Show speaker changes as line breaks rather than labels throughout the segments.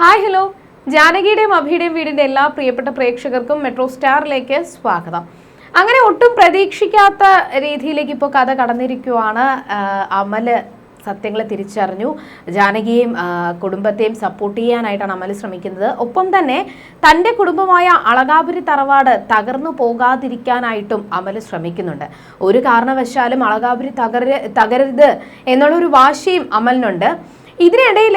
Hi hello ജാനകിയുടെയും അഭിയുടെയും വീടിന്റെ എല്ലാ പ്രിയപ്പെട്ട പ്രേക്ഷകർക്കും മെട്രോ സ്റ്റാറിലേക്ക് സ്വാഗതം. അങ്ങനെ ഒട്ടും പ്രതീക്ഷിക്കാത്ത രീതിയിലേക്ക് ഇപ്പോൾ കഥ കടന്നിരിക്കുവാണ് അമൽ സത്യങ്ങളെ തിരിച്ചറിഞ്ഞു. ജാനകിയെയും കുടുംബത്തെയും സപ്പോർട്ട് ചെയ്യാനായിട്ടാണ് അമൽ ശ്രമിക്കുന്നത്. ഒപ്പം തന്നെ തന്റെ കുടുംബമായ അളകാപുരി തറവാട് തകർന്നു പോകാതിരിക്കാനായിട്ടും അമൽ ശ്രമിക്കുന്നുണ്ട്. ഒരു കാരണവശാലും അളകാപുരി തകര തകരരുത് എന്നുള്ളൊരു വാശിയും അമലിനുണ്ട്. ഇതിനിടയിൽ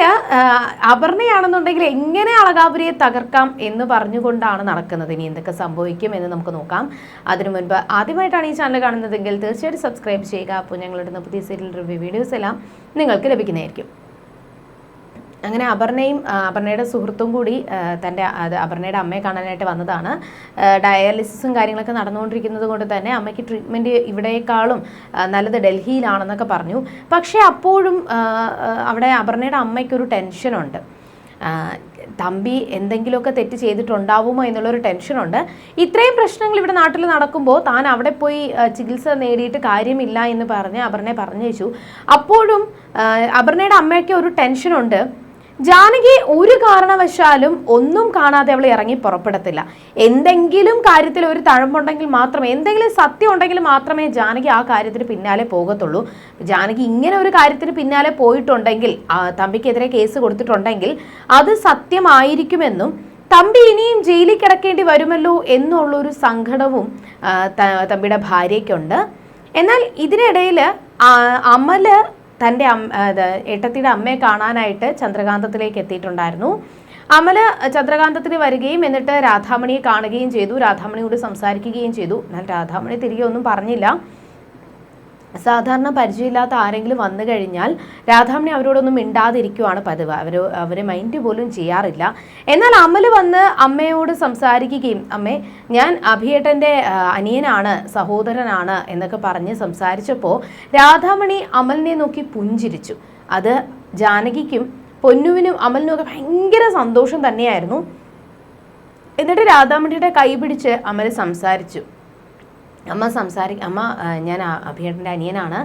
അപർണയാണെന്നുണ്ടെങ്കിൽ എങ്ങനെ അളകാപുരിയെ തകർക്കാം എന്ന് പറഞ്ഞുകൊണ്ടാണ് നടക്കുന്നത്. ഇനി എന്തൊക്കെ സംഭവിക്കും എന്ന് നമുക്ക് നോക്കാം. അതിനു മുൻപ് ആദ്യമായിട്ടാണ് ഈ ചാനൽ കാണുന്നതെങ്കിൽ തീർച്ചയായിട്ടും സബ്സ്ക്രൈബ് ചെയ്യുക. അപ്പോൾ ഞങ്ങളുടെ പുതിയ സീരിയൽ റിവ്യൂ വീഡിയോസ് എല്ലാം നിങ്ങൾക്ക് ലഭിക്കുന്നതായിരിക്കും. അങ്ങനെ അപർണയും അപർണയുടെ സുഹൃത്തും കൂടി തന്റെ അത് അപർണയുടെ അമ്മയെ കാണാനായിട്ട് വന്നതാണ്. ഡയാലിസിസും കാര്യങ്ങളൊക്കെ നടന്നുകൊണ്ടിരിക്കുന്നത് കൊണ്ട് തന്നെ അമ്മയ്ക്ക് ട്രീറ്റ്മെന്റ് ഇവിടേക്കാളും നല്ലത് ഡൽഹിയിലാണെന്നൊക്കെ പറഞ്ഞു. പക്ഷേ അപ്പോഴും അവിടെ അപർണയുടെ അമ്മയ്ക്കൊരു ടെൻഷനുണ്ട്. തമ്പി എന്തെങ്കിലുമൊക്കെ തെറ്റ് ചെയ്തിട്ടുണ്ടാവുമോ എന്നുള്ളൊരു ടെൻഷനുണ്ട്. ഇത്രയും പ്രശ്നങ്ങൾ ഇവിടെ നാട്ടിൽ നടക്കുമ്പോൾ താൻ അവിടെ പോയി ചികിത്സ നേടിയിട്ട് കാര്യമില്ല എന്ന് പറഞ്ഞ് അപർണയെ പറഞ്ഞു അപ്പോഴും അപർണയുടെ അമ്മയ്ക്ക് ഒരു ടെൻഷനുണ്ട്. ജാനകി ഒരു കാരണവശാലും ഒന്നും കാണാതെ അവൾ ഇറങ്ങി പുറപ്പെടത്തില്ല. എന്തെങ്കിലും കാര്യത്തിൽ ഒരു തഴമ്പുണ്ടെങ്കിൽ മാത്രമേ എന്തെങ്കിലും സത്യം ഉണ്ടെങ്കിൽ മാത്രമേ ജാനകി ആ കാര്യത്തിന് പിന്നാലെ പോകത്തുള്ളൂ. ജാനകി ഇങ്ങനെ ഒരു കാര്യത്തിന് പിന്നാലെ പോയിട്ടുണ്ടെങ്കിൽ തമ്പിക്കെതിരെ കേസ് കൊടുത്തിട്ടുണ്ടെങ്കിൽ അത് സത്യമായിരിക്കുമെന്നും തമ്പി ഇനിയും ജയിലിൽ കിടക്കേണ്ടി വരുമല്ലോ എന്നുള്ളൊരു സങ്കടവും തമ്പിയുടെ ഭാര്യയ്ക്കുണ്ട്. എന്നാൽ ഇതിനിടയിൽ അമൽ തന്റെ ഏട്ടത്തിയുടെ അമ്മയെ കാണാനായിട്ട് ചന്ദ്രകാന്തത്തിലേക്ക് എത്തിയിട്ടുണ്ടായിരുന്നു. അമല ചന്ദ്രകാന്തത്തിന് വരികയും എന്നിട്ട് രാധാമണിയെ കാണുകയും ചെയ്തു. രാധാമണിയോട് സംസാരിക്കുകയും ചെയ്തു. എന്നാൽ രാധാമണി തിരികെ ഒന്നും പറഞ്ഞില്ല. സാധാരണ പരിചയമില്ലാത്ത ആരെങ്കിലും വന്നു കഴിഞ്ഞാൽ രാധാമണി അവരോടൊന്നും മിണ്ടാതിരിക്കുവാണ് പതിവ്. അവർ അവർ മൈൻഡ് പോലും ചെയ്യാറില്ല. എന്നാൽ അമൽ വന്ന് അമ്മയോട് സംസാരിക്കുകയും അമ്മേ ഞാൻ അഭിയേട്ടന്റെ അനിയനാണ് സഹോദരനാണ് എന്നൊക്കെ പറഞ്ഞ് സംസാരിച്ചപ്പോൾ രാധാമണി അമലിനെ നോക്കി പുഞ്ചിരിച്ചു. അത് ജാനകിക്കും പൊന്നുവിനും അമലിനും ഒക്കെ ഭയങ്കര സന്തോഷം തന്നെയായിരുന്നു. എന്നിട്ട് രാധാമണിയുടെ കൈ പിടിച്ച് അമൽ സംസാരിച്ചു. അമ്മ സംസാരി അമ്മ ഞാൻ അഭിയേട്ടന്റെ അനിയനാണ്.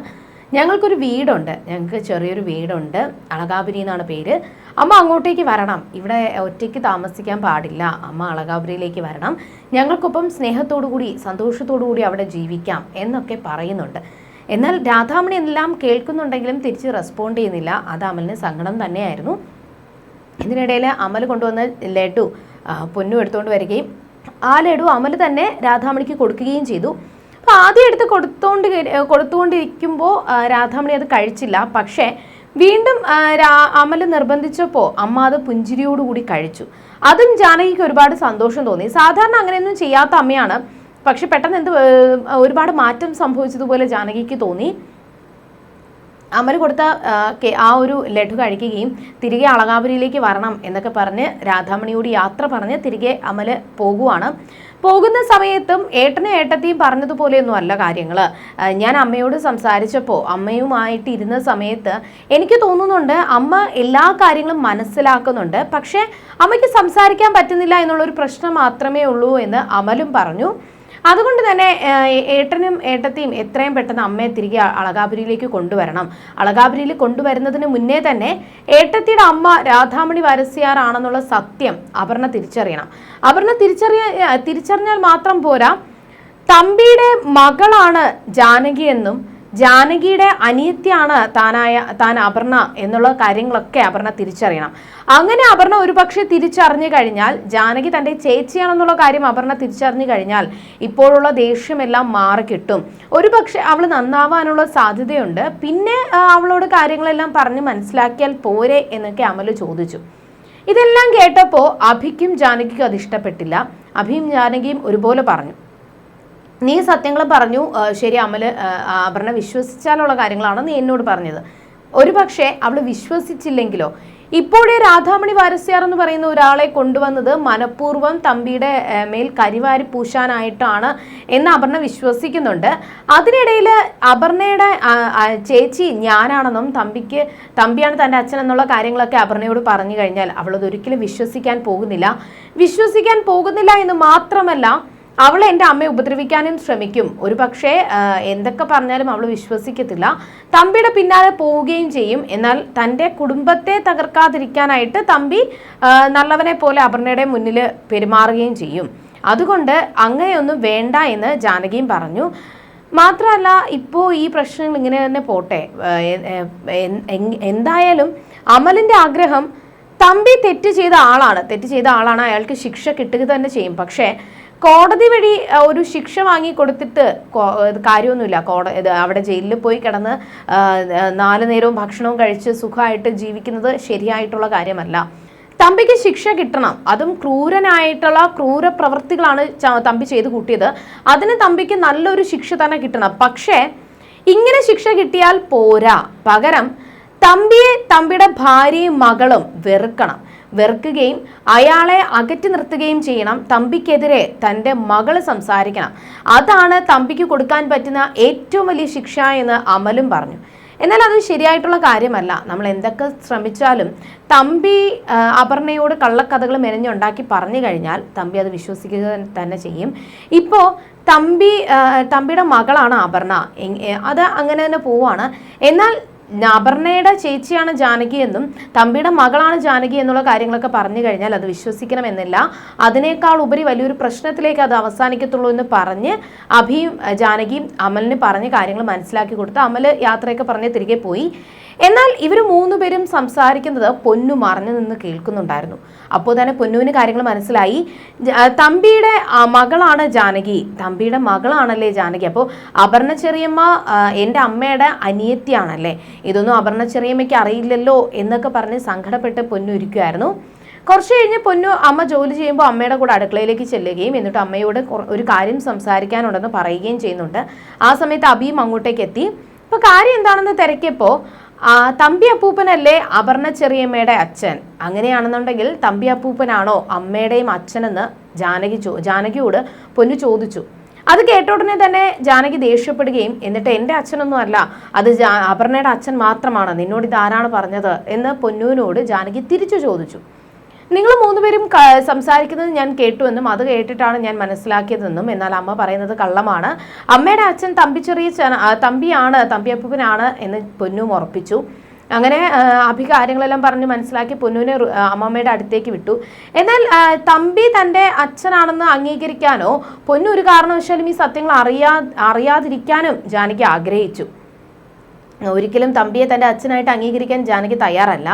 ഞങ്ങൾക്കൊരു വീടുണ്ട്. ഞങ്ങൾക്ക് ചെറിയൊരു വീടുണ്ട്. അളകാപുരി എന്നാണ് പേര്. അമ്മ അങ്ങോട്ടേക്ക് വരണം. ഇവിടെ ഒറ്റയ്ക്ക് താമസിക്കാൻ പാടില്ല. അമ്മ അളകാപുരിയിലേക്ക് വരണം. ഞങ്ങൾക്കൊപ്പം സ്നേഹത്തോടു കൂടി സന്തോഷത്തോടു കൂടി അവിടെ ജീവിക്കാം എന്നൊക്കെ പറയുന്നുണ്ട്. എന്നാൽ രാധാമണി എല്ലാം കേൾക്കുന്നുണ്ടെങ്കിലും തിരിച്ച് റെസ്പോണ്ട് ചെയ്യുന്നില്ല. അത് അമലിന് സങ്കടം തന്നെയായിരുന്നു. ഇതിനിടയിൽ അമൽ കൊണ്ടുവന്ന ലഡു പൊന്നു എടുത്തുകൊണ്ട് വരികയും ആ ലഡു അമൽ തന്നെ രാധാമണിക്ക് കൊടുക്കുകയും ചെയ്തു. അപ്പോൾ ആദ്യം എടുത്ത് കൊടുത്തോണ്ട് കൊടുത്തുകൊണ്ടിരിക്കുമ്പോൾ രാധാമണി അത് കഴിച്ചില്ല. പക്ഷേ വീണ്ടും അമൽ നിർബന്ധിച്ചപ്പോൾ അമ്മ അത് പുഞ്ചിരിയോടുകൂടി കഴിച്ചു. അതും ജാനകിക്ക് ഒരുപാട് സന്തോഷം തോന്നി. സാധാരണ അങ്ങനെയൊന്നും ചെയ്യാത്ത അമ്മയാണ്. പക്ഷെ പെട്ടെന്ന് എന്ത് ഒരുപാട് മാറ്റം സംഭവിച്ചതുപോലെ ജാനകിക്ക് തോന്നി. അമൽ കൊടുത്ത ആ ഒരു ലഡു കഴിക്കുകയും തിരികെ അളകാപുരിയിലേക്ക് വരണം എന്നൊക്കെ പറഞ്ഞ് രാധാമണിയോട് യാത്ര പറഞ്ഞ് തിരികെ അമൽ പോകുവാണ്. പോകുന്ന സമയത്തും ഏട്ടനും ഏട്ടത്തെയും പറഞ്ഞതുപോലെയൊന്നും അല്ല കാര്യങ്ങൾ ഞാൻ അമ്മയോട് സംസാരിച്ചപ്പോൾ അമ്മയുമായിട്ട് ഇരുന്ന സമയത്ത് എനിക്ക് തോന്നുന്നുണ്ട് അമ്മ എല്ലാ കാര്യങ്ങളും മനസ്സിലാക്കുന്നുണ്ട്. പക്ഷേ അമ്മയ്ക്ക് സംസാരിക്കാൻ പറ്റുന്നില്ല എന്നുള്ളൊരു പ്രശ്നം മാത്രമേ ഉള്ളൂ എന്ന് അമലും പറഞ്ഞു. അതുകൊണ്ട് തന്നെ ഏട്ടനും ഏട്ടത്തെയും എത്രയും പെട്ടെന്ന് അമ്മയെ തിരികെ അളകാപുരിയിലേക്ക് കൊണ്ടുവരണം. അളകാപുരിയിൽ കൊണ്ടുവരുന്നതിന് മുന്നേ തന്നെ ഏട്ടത്തിയുടെ അമ്മ രാധാമണി വാരസിയാറാണെന്നുള്ള സത്യം അപർണ തിരിച്ചറിയണം. അപർണ തിരിച്ചറിയ തിരിച്ചറിഞ്ഞാൽ മാത്രം പോരാ തമ്പിയുടെ മകളാണ് ജാനകി എന്നും ജാനകിയുടെ അനിയത്തിയാണ് താനായ താൻ അപർണ എന്നുള്ള കാര്യങ്ങളൊക്കെ അപർണ തിരിച്ചറിയണം. അങ്ങനെ അപർണ ഒരു പക്ഷേ തിരിച്ചറിഞ്ഞു കഴിഞ്ഞാൽ ജാനകി തന്റെ ചേച്ചിയാണെന്നുള്ള കാര്യം അപർണ തിരിച്ചറിഞ്ഞു കഴിഞ്ഞാൽ ഇപ്പോഴുള്ള ദേഷ്യമെല്ലാം മാറിക്കിട്ടും ഒരു പക്ഷേ അവൾ നന്നാവാനുള്ള സാധ്യതയുണ്ട്. പിന്നെ അവളോട് കാര്യങ്ങളെല്ലാം പറഞ്ഞ് മനസ്സിലാക്കിയാൽ പോരെ എന്നൊക്കെ അമൽ ചോദിച്ചു. ഇതെല്ലാം കേട്ടപ്പോൾ അഭിക്കും ജാനകിക്കും അത് ഇഷ്ടപ്പെട്ടില്ല. അഭിയും ജാനകിയും ഒരുപോലെ പറഞ്ഞു. നീ സത്യങ്ങൾ പറഞ്ഞു. ശരി അമൽ ആ, അപർണ വിശ്വസിച്ചാലുള്ള കാര്യങ്ങളാണ് നീ എന്നോട് പറഞ്ഞത്. ഒരു പക്ഷേ അവൾ വിശ്വസിച്ചില്ലെങ്കിലോ? ഇപ്പോഴേ രാധാമണി വാരസ്യാർ എന്ന് പറയുന്ന ഒരാളെ കൊണ്ടുവന്നത് മനഃപൂർവം തമ്പിയുടെ മേൽ കരിവാരി പൂശാനായിട്ടാണ് എന്ന് അപർണ വിശ്വസിക്കുന്നുണ്ട്. അതിനിടയിൽ അപർണയുടെ ചേച്ചി ഞാനാണെന്നും തമ്പിക്ക് തമ്പിയാണ് തന്റെ അച്ഛൻ എന്നുള്ള കാര്യങ്ങളൊക്കെ അപർണയോട് പറഞ്ഞു കഴിഞ്ഞാൽ അവളത് ഒരിക്കലും വിശ്വസിക്കാൻ പോകുന്നില്ല. വിശ്വസിക്കാൻ പോകുന്നില്ല എന്ന് മാത്രമല്ല അവൾ എന്റെ അമ്മയെ ഉപദ്രവിക്കാനും ശ്രമിക്കും. ഒരു പക്ഷേ എന്തൊക്കെ പറഞ്ഞാലും അവൾ വിശ്വസിക്കത്തില്ല. തമ്പിയുടെ പിന്നാലെ പോവുകയും ചെയ്യും. എന്നാൽ തന്റെ കുടുംബത്തെ തകർക്കാതിരിക്കാനായിട്ട് തമ്പി നല്ലവനെ പോലെ അപർണയുടെ മുന്നിൽ പെരുമാറുകയും ചെയ്യും. അതുകൊണ്ട് അങ്ങനെയൊന്നും വേണ്ട എന്ന് ജാനകിയും പറഞ്ഞു. മാത്രമല്ല ഇപ്പോൾ ഈ പ്രശ്നങ്ങൾ ഇങ്ങനെ തന്നെ പോട്ടെ. എന്തായാലും അമലിന്റെ ആഗ്രഹം തമ്പി തെറ്റ് ചെയ്ത ആളാണ്. തെറ്റ് ചെയ്ത ആളാണ്. അയാൾക്ക് ശിക്ഷ കിട്ടുക തന്നെ ചെയ്യും. പക്ഷേ കോടതി വഴി ഒരു ശിക്ഷ വാങ്ങി കൊടുത്തിട്ട് കാര്യമൊന്നുമില്ല. കോട അവിടെ ജയിലിൽ പോയി കിടന്ന് നാല് നേരവും ഭക്ഷണവും കഴിച്ച് സുഖമായിട്ട് ജീവിക്കുന്നത് ശരിയായിട്ടുള്ള കാര്യമല്ല. തമ്പിക്ക് ശിക്ഷ കിട്ടണം. അതും ക്രൂരനായിട്ടുള്ള ക്രൂര പ്രവൃത്തികളാണ് തമ്പി ചെയ്ത് കൂട്ടിയത്. അതിന് തമ്പിക്ക് നല്ലൊരു ശിക്ഷ തന്നെ കിട്ടണം. പക്ഷേ ഇങ്ങനെ ശിക്ഷ കിട്ടിയാൽ പോരാ. പകരം തമ്പിയെ തമ്പിയുടെ ഭാര്യയും മകളും വെറുക്കണം. വെറുക്കുകയും അയാളെ അകറ്റി നിർത്തുകയും ചെയ്യണം. തമ്പിക്കെതിരെ തന്റെ മകൾ സംസാരിക്കണം. അതാണ് തമ്പിക്ക് കൊടുക്കാൻ പറ്റുന്ന ഏറ്റവും വലിയ ശിക്ഷ എന്ന് അമലും പറഞ്ഞു. എന്നാൽ അത് ശരിയായിട്ടുള്ള കാര്യമല്ല. നമ്മൾ എന്തൊക്കെ ശ്രമിച്ചാലും തമ്പി അപർണയോട് കള്ളക്കഥകൾ മെനഞ്ഞുണ്ടാക്കി പറഞ്ഞു കഴിഞ്ഞാൽ തമ്പി അത് വിശ്വസിക്കുക തന്നെ ചെയ്യും. ഇപ്പോൾ തമ്പി തമ്പിയുടെ മകളാണ് അപർണ. അത് അങ്ങനെ തന്നെ പോവാണ് എന്നാൽ അപർണയുടെ ചേച്ചിയാണ് ജാനകി എന്നും തമ്പിയുടെ മകളാണ് ജാനകി എന്നുള്ള കാര്യങ്ങളൊക്കെ പറഞ്ഞു കഴിഞ്ഞാൽ അത് വിശ്വസിക്കണമെന്നില്ല. അതിനേക്കാൾ ഉപരി വലിയൊരു പ്രശ്നത്തിലേക്ക് അത് അവസാനിക്കത്തുള്ളൂ എന്ന് പറഞ്ഞ് അഭിയും ജാനകിയും അമലിന് പറഞ്ഞ് കാര്യങ്ങൾ മനസ്സിലാക്കി കൊടുത്ത് അമൽ യാത്രയൊക്കെ പറഞ്ഞ് തിരികെ പോയി. എന്നാൽ ഇവർ മൂന്നുപേരും സംസാരിക്കുന്നത് പൊന്നു മറഞ്ഞു നിന്ന് കേൾക്കുന്നുണ്ടായിരുന്നു. അപ്പോൾ തന്നെ പൊന്നുവിന് കാര്യങ്ങൾ മനസ്സിലായി. തമ്പിയുടെ മകളാണ് ജാനകി. തമ്പിയുടെ മകളാണല്ലേ ജാനകി. അപ്പോൾ അപർണ ചെറിയമ്മ എന്റെ അമ്മയുടെ അനിയത്തിയാണല്ലേ. ഇതൊന്നും അപർണ ചെറിയമ്മയ്ക്ക് അറിയില്ലല്ലോ എന്നൊക്കെ പറഞ്ഞ് സങ്കടപ്പെട്ട് പൊന്നു ഇരിക്കുമായിരുന്നു കുറച്ച് കഴിഞ്ഞ് പൊന്നു അമ്മ ജോലി ചെയ്യുമ്പോൾ അമ്മയുടെ കൂടെ അടുക്കളയിലേക്ക് ചെല്ലുകയും എന്നിട്ട് അമ്മയോട് ഒരു കാര്യം സംസാരിക്കാനുണ്ടെന്ന് പറയുകയും ചെയ്യുന്നുണ്ട്. ആ സമയത്ത് അബിയും അങ്ങോട്ടേക്ക് എത്തി. അപ്പോൾ കാര്യം എന്താണെന്ന് തിരക്കിയപ്പോൾ തമ്പി അപ്പൂപ്പനല്ലേ അപർണ ചെറിയമ്മയുടെ അച്ഛൻ? അങ്ങനെയാണെന്നുണ്ടെങ്കിൽ തമ്പി അപ്പൂപ്പനാണോ അമ്മയുടെയും അച്ഛനെന്ന് ജാനകി ചോ ജാനകിയോട് പൊന്നു ചോദിച്ചു. അത് കേട്ട ഉടനെ തന്നെ ജാനകി ദേഷ്യപ്പെടുകയും എന്നിട്ട് എന്റെ അച്ഛനൊന്നും അല്ല. അത് അപർണയുടെ അച്ഛൻ മാത്രമാണ്. നിന്നോട് ഇത് ആരാണ് പറഞ്ഞത്? എന്ന് പൊന്നുവിനോട് ജാനകി തിരിച്ചു ചോദിച്ചു. നിങ്ങൾ മൂന്നുപേരും സംസാരിക്കുന്നത് ഞാൻ കേട്ടുവെന്നും അത് കേട്ടിട്ടാണ് ഞാൻ മനസ്സിലാക്കിയതെന്നും എന്നാൽ അമ്മ പറയുന്നത് കള്ളമാണ്. അമ്മയുടെ അച്ഛൻ തമ്പി ചെറിയ തമ്പിയാണ് തമ്പിയപ്പനാണ് എന്ന് പൊന്നും ഉറപ്പിച്ചു. അങ്ങനെ അഭി കാര്യങ്ങളെല്ലാം പറഞ്ഞ് മനസ്സിലാക്കി പൊന്നുവിനെ അമ്മമ്മയുടെ അടുത്തേക്ക് വിട്ടു. എന്നാൽ തമ്പി തന്റെ അച്ഛനാണെന്ന് അംഗീകരിക്കാനോ പൊന്നു ഒരു കാരണവശാലും ഈ സത്യങ്ങൾ അറിയാ അറിയാതിരിക്കാനും ജാനകി ആഗ്രഹിച്ചു. ഒരിക്കലും തമ്പിയെ തന്റെ അച്ഛനായിട്ട് അംഗീകരിക്കാൻ ജാനകി തയ്യാറല്ല.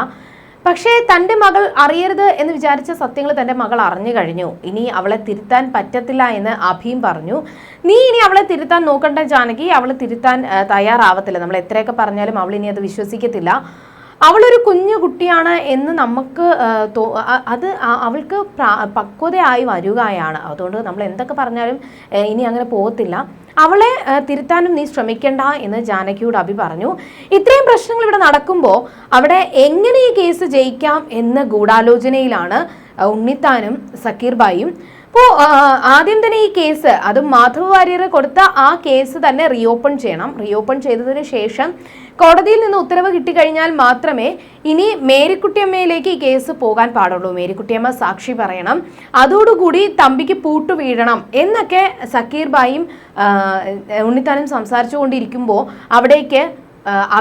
പക്ഷേ തന്റെ മകൾ അറിയരുത് എന്ന് വിചാരിച്ച സത്യങ്ങൾ തന്റെ മകൾ അറിഞ്ഞു കഴിഞ്ഞു. ഇനി അവളെ തിരുത്താൻ പറ്റത്തില്ല എന്ന് അഭീം പറഞ്ഞു. നീ ഇനി അവളെ തിരുത്താൻ നോക്കണ്ട ജാനകി. അവൾ തിരുത്താൻ തയ്യാറാവത്തില്ല. നമ്മൾ എത്രയൊക്കെ പറഞ്ഞാലും അവൾ ഇനി അത് വിശ്വസിക്കത്തില്ല. അവളൊരു കുഞ്ഞു കുട്ടിയാണ് എന്ന് നമുക്ക് അത് അവൾക്ക് പക്വതയായി വരികയാണ്. അതുകൊണ്ട് നമ്മൾ എന്തൊക്കെ പറഞ്ഞാലും ഇനി അങ്ങനെ പോകത്തില്ല. അവളെ തിരുത്താനും നീ ശ്രമിക്കണ്ട എന്ന് ജാനകിയോട് അഭി പറഞ്ഞു. ഇത്രയും പ്രശ്നങ്ങൾ ഇവിടെ നടക്കുമ്പോൾ അവിടെ എങ്ങനെ ഈ കേസ് ജയിക്കാം എന്ന ഗൂഢാലോചനയിലാണ് ഉണ്ണിത്താനും സക്കീർ ബായും അപ്പോൾ ആദ്യം തന്നെ ഈ കേസ് അത് മാധവ് വാര്യർ കൊടുത്ത ആ കേസ് തന്നെ റീഓപ്പൺ ചെയ്യണം. റീഓപ്പൺ ചെയ്തതിന് ശേഷം കോടതിയിൽ നിന്ന് ഉത്തരവ് കിട്ടിക്കഴിഞ്ഞാൽ മാത്രമേ ഇനി മേരിക്കുട്ടിയമ്മയിലേക്ക് ഈ കേസ് പോകാൻ പാടുള്ളൂ. മേരിക്കുട്ടിയമ്മ സാക്ഷി പറയണം. അതോടുകൂടി തമ്പിക്ക് പൂട്ടു വീഴണം എന്നൊക്കെ സക്കീർ ബായും ഉണ്ണിത്താനും സംസാരിച്ചുകൊണ്ടിരിക്കുമ്പോൾ അവിടേക്ക്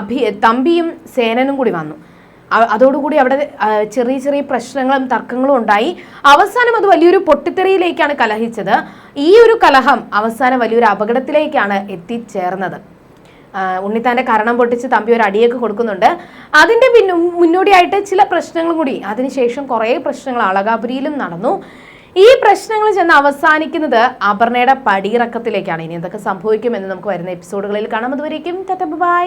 അഭി തമ്പിയും സേനനും കൂടി വന്നു. അതോടുകൂടി അവിടെ ചെറിയ ചെറിയ പ്രശ്നങ്ങളും തർക്കങ്ങളും ഉണ്ടായി. അവസാനം അത് വലിയൊരു പൊട്ടിത്തെറിയിലേക്കാണ് കലഹിച്ചത്. ഈ ഒരു കലഹം അവസാനം വലിയൊരു അപകടത്തിലേക്കാണ് എത്തിച്ചേർന്നത്. ഉണ്ണിത്താന്റെ കരണം പൊട്ടിച്ച് തമ്പി ഒരു അടിയൊക്കെ കൊടുക്കുന്നുണ്ട്. അതിന്റെ പിന്നും മുന്നോടിയായിട്ട് ചില പ്രശ്നങ്ങളും കൂടി. അതിനുശേഷം കുറേ പ്രശ്നങ്ങൾ അളകാപുരിയിലും നടന്നു. ഈ പ്രശ്നങ്ങൾ ചെന്ന് അവസാനിക്കുന്നത് അപർണയുടെ പടിയിറക്കത്തിലേക്കാണ്. ഇനി എന്തൊക്കെ സംഭവിക്കുമെന്ന് നമുക്ക് വരുന്ന എപ്പിസോഡുകളിൽ കാണാം. അതുവരേക്കും ബൈ.